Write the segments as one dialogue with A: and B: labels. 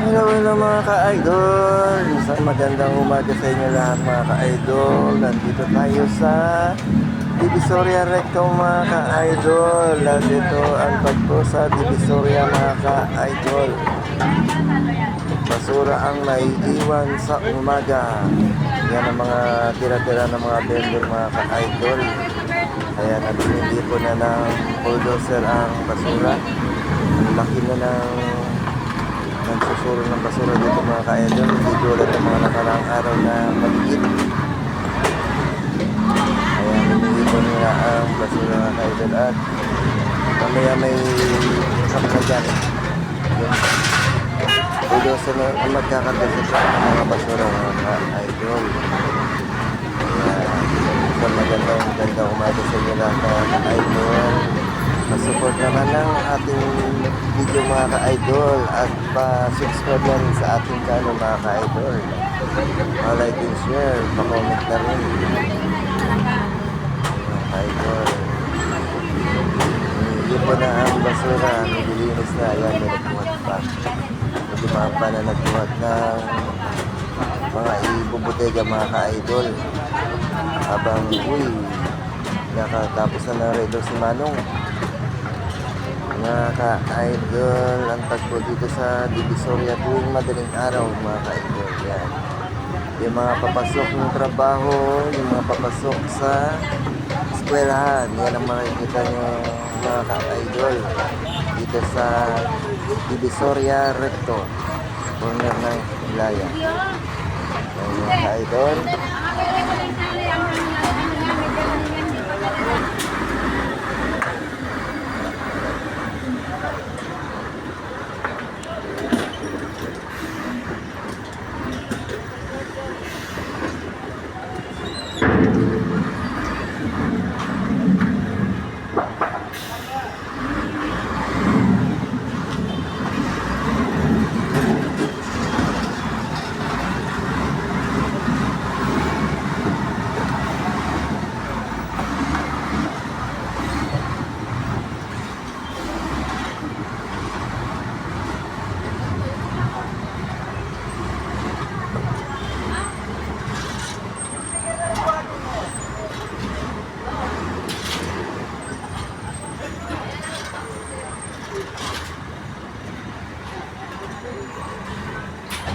A: Hello, hello mga ka-idol. Isang magandang umaga sa inyo lahat mga ka-idol. Nandito tayo sa Divisoria Recto mga ka-idol. Nandito ang pagpo sa Divisoria mga ka-idol. Basura ang naiiwan sa umaga. Yan ang mga tira-tira ng mga vendor mga ka-idol. Kaya nabinili po na ng bulldozer ang basura. Ang laki na ng nagsusuro ng basura dito mga ka-idol. Hindi tulad ng mga nakaraang araw na maliit. Kaya namili po nila ang basura mga ka-idol. At mamaya may truck na dyan. Yung bulldozer na ang sa ng mga basura mga ka-idol. Kaya isang magandang magandang umaga sa inyo lahat mga ka-idol. Naman ng ating video mga ka-idol at pa-subscribe yan sa ating channel mga ka-idol. Pa-like and share, pa-comment na rin. Mga ka-idol. Yun po na ang basura, nililinis na. Ayan, nagbuhat pa. Mga pa na nagbuhat ng mga ibubutega mga ka-idol. Habang, uy, nakatapos na ng redo si Manong mga ka-idol ang tagpo dito sa Divisoria tuwing madaling araw mga ka-idol. Yan. Yung mga papasok ng trabaho yung mga papasok sa eskwelahan yan ang makikita nyo mga ka-idol dito sa Divisoria Recto corner ng Ilaya mga ka-idol Thank you.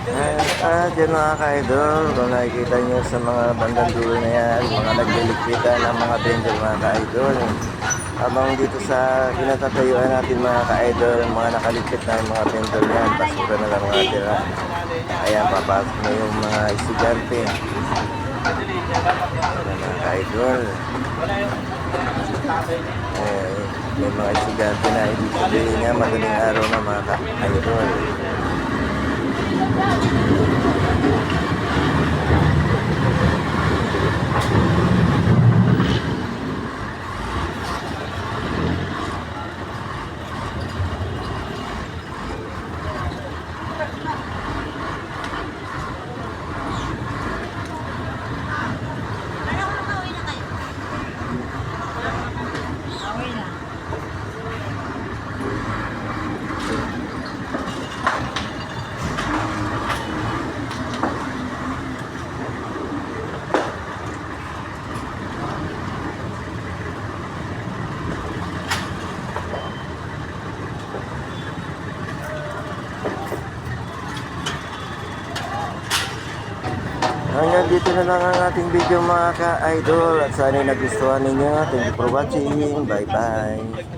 A: At ah, dyan mga ka-idol, kung nakikita nyo sa mga bandang dulo na yan, mga naglilikita ng mga vendor mga ka-idol. Habang dito sa kinatatayuan natin mga ka-idol, mga nakalikit na mga vendor yan, basura na lang mga tira. Ayan, papasok na yung mga estudyante. Ayan mga ka-idol. Eh, may mga estudyante na ibig sabihin nga madaling araw na mga ka-idol. Yeah. Hanggang dito na lang ang ating video mga ka-idol at sana nagustuhan ninyo. Thank you for watching. Bye-bye.